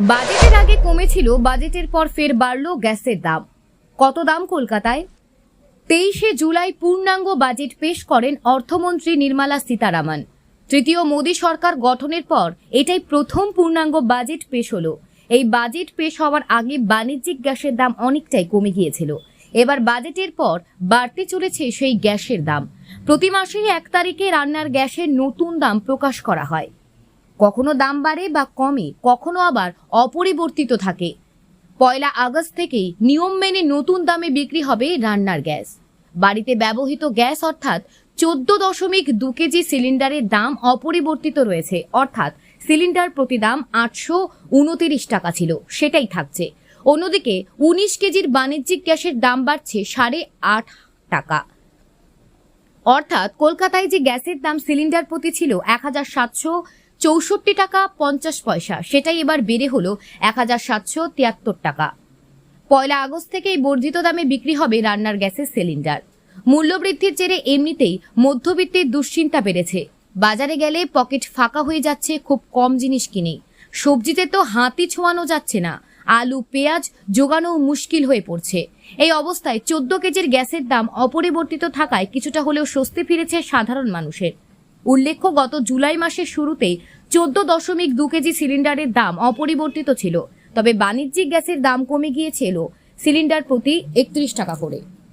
বাজেটের আগে কমেছিল, বাজেটের পর ফের বাড়ল গ্যাসের দাম। কত দাম কলকাতায়? তেইশে জুলাই পূর্ণাঙ্গ বাজেট পেশ করেন অর্থমন্ত্রী নির্মলা সীতারামন। তৃতীয় মোদী সরকার গঠনের পর এটাই প্রথম পূর্ণাঙ্গ বাজেট পেশ হলো। এই বাজেট পেশ হওয়ার আগে বাণিজ্যিক গ্যাসের দাম অনেকটাই কমে গিয়েছিল। এবার বাজেটের পর বাড়তে চলেছে সেই গ্যাসের দাম। প্রতি মাসেই এক তারিখে রান্নার গ্যাসের নতুন দাম প্রকাশ করা হয়। কখনো দাম বাড়ে বা কমে, কখনো আবার অপরিবর্তিত থাকে। পয়লা আগস্ট থেকেই নিয়ম মেনে নতুন দামে বিক্রি হবে রান্নার গ্যাস। বাড়িতে ব্যবহৃত গ্যাস অর্থাৎ চোদ্দ দশমিক দু কেজি সিলিন্ডারের দাম অপরিবর্তিত রয়েছে। অর্থাৎ সিলিন্ডার প্রতি দাম আটশো উনতিরিশ টাকা ছিল, সেটাই থাকছে। অন্যদিকে উনিশ কেজির বাণিজ্যিক গ্যাসের দাম বাড়ছে সাড়ে আট টাকা। অর্থাৎ কলকাতায় যে গ্যাসের দাম সিলিন্ডার প্রতি ছিল এক হাজার সাতশো চৌষট্টি টাকা পঞ্চাশ পয়সা। সেটাই এবার বেড়ে হলো এক হাজার সাতশো তিয়াত্তর টাকা। পয়লা আগস্ট থেকেই বর্ধিত দামে বিক্রি হবে রান্নার গ্যাসের সিলিন্ডার। মূল্যবৃদ্ধির জেরে এমনিতেই মধ্যবিত্তের দুশ্চিন্তা বেড়েছে। বাজারে গেলে পকেট ফাঁকা হয়ে যাচ্ছে খুব কম জিনিস কিনে। সবজিতে তো হাতি ছোঁয়ানো যাচ্ছে না। আলু, পেঁয়াজ জোগানো মুশকিল হয়ে পড়ছে। এই অবস্থায় চোদ্দ কেজির গ্যাসের দাম অপরিবর্তিত থাকায় কিছুটা হলেও স্বস্তি ফিরেছে সাধারণ মানুষের। উল্লেখ্য, গত জুলাই মাসের শুরুতে চোদ্দ দশমিক দু কেজি সিলিন্ডারের দাম অপরিবর্তিত ছিল। তবে বাণিজ্যিক গ্যাসের দাম কমে গিয়েছিল সিলিন্ডার প্রতি একত্রিশ টাকা করে।